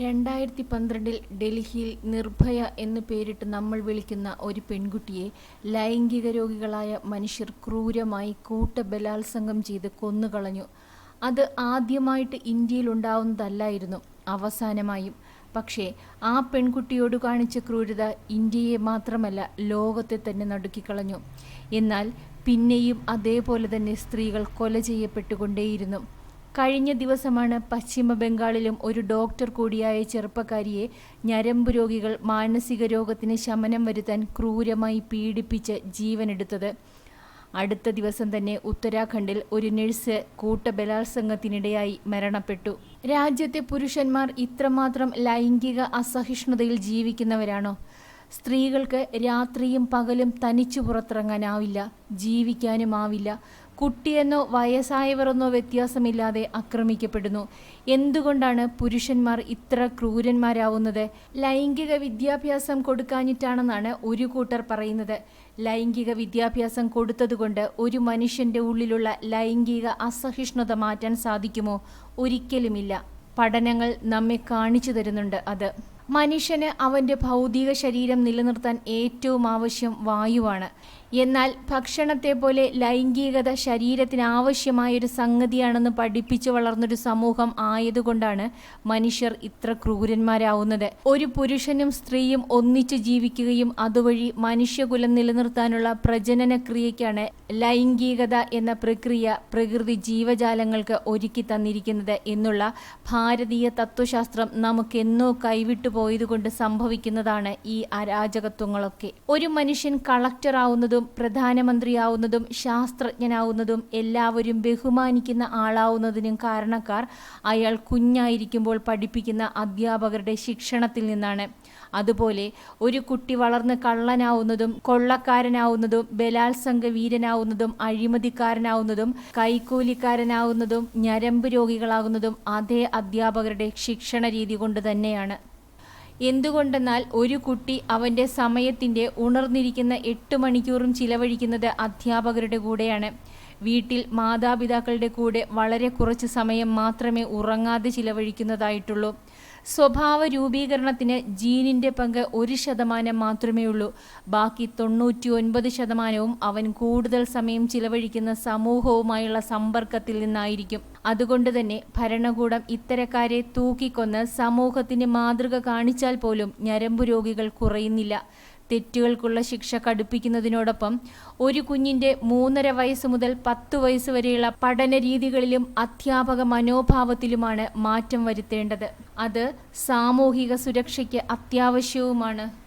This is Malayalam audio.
രണ്ടായിരത്തി പന്ത്രണ്ടിൽ ഡൽഹിയിൽ നിർഭയ എന്ന് പേരിട്ട് നമ്മൾ വിളിക്കുന്ന ഒരു പെൺകുട്ടിയെ ലൈംഗിക രോഗികളായ മനുഷ്യർ ക്രൂരമായി കൂട്ടബലാത്സംഗം ചെയ്ത് കൊന്നുകളഞ്ഞു. അത് ആദ്യമായിട്ട് ഇന്ത്യയിൽ ഉണ്ടാവുന്നതല്ലായിരുന്നു അവസാനമായും. പക്ഷേ ആ പെൺകുട്ടിയോട് കാണിച്ച ക്രൂരത ഇന്ത്യയെ മാത്രമല്ല ലോകത്തെ തന്നെ നടുക്കിക്കളഞ്ഞു. എന്നാൽ പിന്നെയും അതേപോലെ തന്നെ സ്ത്രീകൾ കൊല ചെയ്യപ്പെട്ടുകൊണ്ടേയിരുന്നു. കഴിഞ്ഞ ദിവസമാണ് പശ്ചിമ ബംഗാളിലും ഒരു ഡോക്ടർ കൂടിയായ ചെറുപ്പക്കാരിയെ ഞരമ്പ് രോഗികൾ മാനസിക രോഗത്തിന് ശമനം വരുത്താൻ ക്രൂരമായി പീഡിപ്പിച്ച് ജീവനെടുത്തത്. അടുത്ത ദിവസം തന്നെ ഉത്തരാഖണ്ഡിൽ ഒരു നഴ്സ് കൂട്ടബലാത്സംഗത്തിനിടയായി മരണപ്പെട്ടു. രാജ്യത്തെ പുരുഷന്മാർ ഇത്രമാത്രം ലൈംഗിക അസഹിഷ്ണുതയിൽ ജീവിക്കുന്നവരാണോ? സ്ത്രീകൾക്ക് രാത്രിയും പകലും തനിച്ചു പുറത്തിറങ്ങാനാവില്ല ജീവിക്കാനുമാവില്ല. കുട്ടിയെന്നോ വയസ്സായവരെന്നോ വ്യത്യാസമില്ലാതെ ആക്രമിക്കപ്പെടുന്നു. എന്തുകൊണ്ടാണ് പുരുഷന്മാർ ഇത്ര ക്രൂരന്മാരാവുന്നത്? ലൈംഗിക വിദ്യാഭ്യാസം കൊടുക്കാഞ്ഞിട്ടാണെന്നാണ് ഒരു കൂട്ടർ പറയുന്നത്. ലൈംഗിക വിദ്യാഭ്യാസം കൊടുത്തതുകൊണ്ട് ഒരു മനുഷ്യന്റെ ഉള്ളിലുള്ള ലൈംഗിക അസഹിഷ്ണുത മാറ്റാൻ സാധിക്കുമോ? ഒരിക്കലുമില്ല. പഠനങ്ങൾ നമ്മെ കാണിച്ചു തരുന്നുണ്ട് അത്. മനുഷ്യന് അവന്റെ ഭൗതിക ശരീരം നിലനിർത്താൻ ഏറ്റവും ആവശ്യം വായുവാണ്. എന്നാൽ ഭക്ഷണത്തെ പോലെ ലൈംഗികത ശരീരത്തിന് ആവശ്യമായൊരു സംഗതിയാണെന്ന് പഠിപ്പിച്ചു വളർന്നൊരു സമൂഹം ആയതുകൊണ്ടാണ് മനുഷ്യർ ഇത്ര ക്രൂരന്മാരാവുന്നത്. ഒരു പുരുഷനും സ്ത്രീയും ഒന്നിച്ചു ജീവിക്കുകയും അതുവഴി മനുഷ്യകുലം നിലനിർത്താനുള്ള പ്രജനന ക്രിയയ്ക്കാണ് ലൈംഗികത എന്ന പ്രക്രിയ പ്രകൃതി ജീവജാലങ്ങൾക്ക് ഒരുക്കി തന്നിരിക്കുന്നത് എന്നുള്ള ഭാരതീയ തത്വശാസ്ത്രം നമുക്കെന്നോ കൈവിട്ടു പോയതുകൊണ്ട് സംഭവിക്കുന്നതാണ് ഈ അരാജകത്വങ്ങളൊക്കെ. ഒരു മനുഷ്യൻ കളക്ടർ ആവുന്നതും പ്രധാനമന്ത്രിയാവുന്നതും ശാസ്ത്രജ്ഞനാവുന്നതും എല്ലാവരും ബഹുമാനിക്കുന്ന ആളാവുന്നതിനും കാരണക്കാർ അയാൾ കുഞ്ഞായിരിക്കുമ്പോൾ പഠിപ്പിക്കുന്ന അധ്യാപകരുടെ ശിക്ഷണത്തിൽ നിന്നാണ്. അതുപോലെ ഒരു കുട്ടി വളർന്ന് കള്ളനാവുന്നതും കൊള്ളക്കാരനാവുന്നതും ബലാത്സംഗ വീരനാവുന്നതും അഴിമതിക്കാരനാവുന്നതും കൈക്കൂലിക്കാരനാവുന്നതും ഞരമ്പ് രോഗികളാകുന്നതും അതേ അധ്യാപകരുടെ ശിക്ഷണ രീതി കൊണ്ട് തന്നെയാണ്. എന്തുകൊണ്ടെന്നാൽ ഒരു കുട്ടി അവന്റെ സമയത്തിന്റെ ഉണർന്നിരിക്കുന്ന എട്ട് മണിക്കൂറും ചിലവഴിക്കുന്നത് അധ്യാപകരുടെ കൂടെയാണ്. വീട്ടിൽ മാതാപിതാക്കളുടെ കൂടെ വളരെ കുറച്ച് സമയം മാത്രമേ ഉറങ്ങാതെ ചിലവഴിക്കുന്നതായിട്ടുള്ളൂ. സ്വഭാവ രൂപീകരണത്തിന് ജീനിന്റെ പങ്ക് ഒരു ശതമാനം മാത്രമേ ഉള്ളൂ. ബാക്കി തൊണ്ണൂറ്റി ഒൻപത് ശതമാനവും അവൻ കൂടുതൽ സമയം ചിലവഴിക്കുന്ന സമൂഹവുമായുള്ള സമ്പർക്കത്തിൽ നിന്നായിരിക്കും. അതുകൊണ്ട് തന്നെ ഭരണകൂടം ഇത്തരക്കാരെ തൂക്കിക്കൊന്ന് സമൂഹത്തിന് മാതൃക കാണിച്ചാൽ പോലും ഞരമ്പു രോഗികൾ കുറയുന്നില്ല. തെറ്റുകൾക്കുള്ള ശിക്ഷ കടുപ്പിക്കുന്നതിനോടൊപ്പം ഒരു കുഞ്ഞിന്റെ മൂന്നര വയസ്സ് മുതൽ പത്ത് വയസ്സ് വരെയുള്ള പഠന രീതികളിലും അധ്യാപക മനോഭാവത്തിലുമാണ് മാറ്റം വരുത്തേണ്ടത്. അത് സാമൂഹിക സുരക്ഷയ്ക്ക് അത്യാവശ്യവുമാണ്.